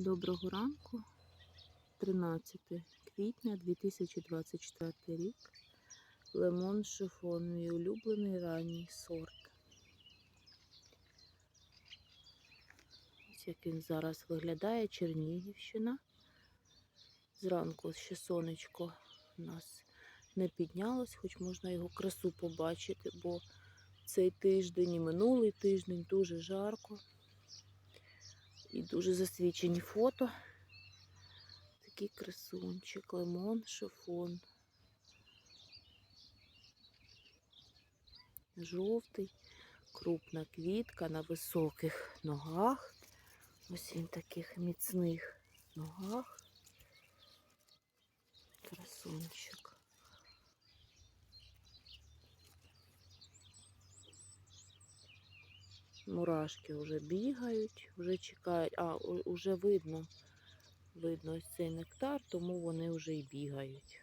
Доброго ранку, 13 квітня 2024 рік. Лемон шифон, мій улюблений ранній сорт. Ось як він зараз виглядає, Чернігівщина. Зранку ще сонечко у нас не піднялось, хоч можна його красу побачити, бо цей тиждень і минулий тиждень дуже жарко. І дуже засвічені фото. Такий красунчик, лимон, шифон. Жовтий, крупна квітка на високих ногах. Ось він таких міцних ногах. Красунчик. Мурашки вже бігають, вже чекають. А, вже видно. Видно ось цей нектар, тому вони вже й бігають.